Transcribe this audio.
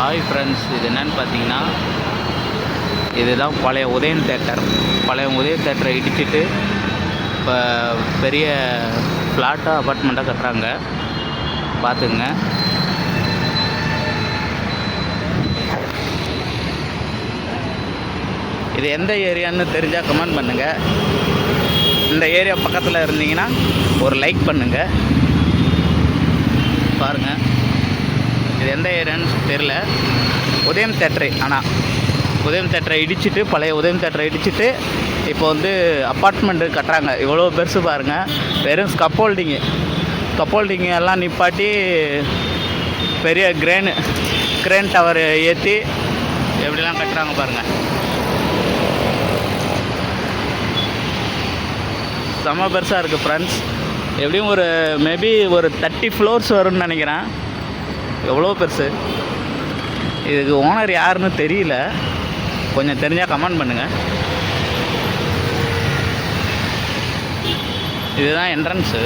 Hi friends இது என்னன்னு பார்த்தீங்கன்னா இதுதான் பழைய உதயன் தேட்டர். பழைய உதயன் தேட்டரை இடிச்சிட்டு இப்போ பெரிய ஃப்ளாட்டாக அப்பார்ட்மெண்ட்டாக கட்டுறாங்க. பார்த்துங்க இது எந்த ஏரியான்னு தெரிஞ்சால் கமெண்ட் பண்ணுங்கள் இந்த ஏரியா பக்கத்தில் இருந்தீங்கன்னா ஒரு லைக் பண்ணுங்கள் பாருங்கள் இது எந்த ஏரியான்னு தெரில உதயம் தேட்டரு ஆனால் உதயம் தேட்டரை இடிச்சிட்டு பழைய உதயம் தேட்டரை இடிச்சிட்டு இப்போ வந்து அப்பார்ட்மெண்ட்டு கட்டுறாங்க. இவ்வளோ பெருசு பாருங்கள் வெறும் ஸ்கப்போல்டிங்கு ஸ்கப்போல்டிங்கு எல்லாம் நிப்பாட்டி பெரிய கிரேனு கிரேன் டவர் ஏற்றி எப்படிலாம் கட்டுறாங்க பாருங்கள் செம்ம பெருசாக இருக்குது ஃப்ரெண்ட்ஸ் எப்படியும் ஒரு மேபி ஒரு தேர்ட்டி ஃப்ளோர்ஸ் வரும்னு நினைக்கிறேன். எவ்வளோ பெருசு. இதுக்கு ஓனர் யாருன்னு தெரியல. கொஞ்சம் தெரிஞ்சால் கமெண்ட் பண்ணுங்கள் இதுதான் என்ட்ரன்ஸு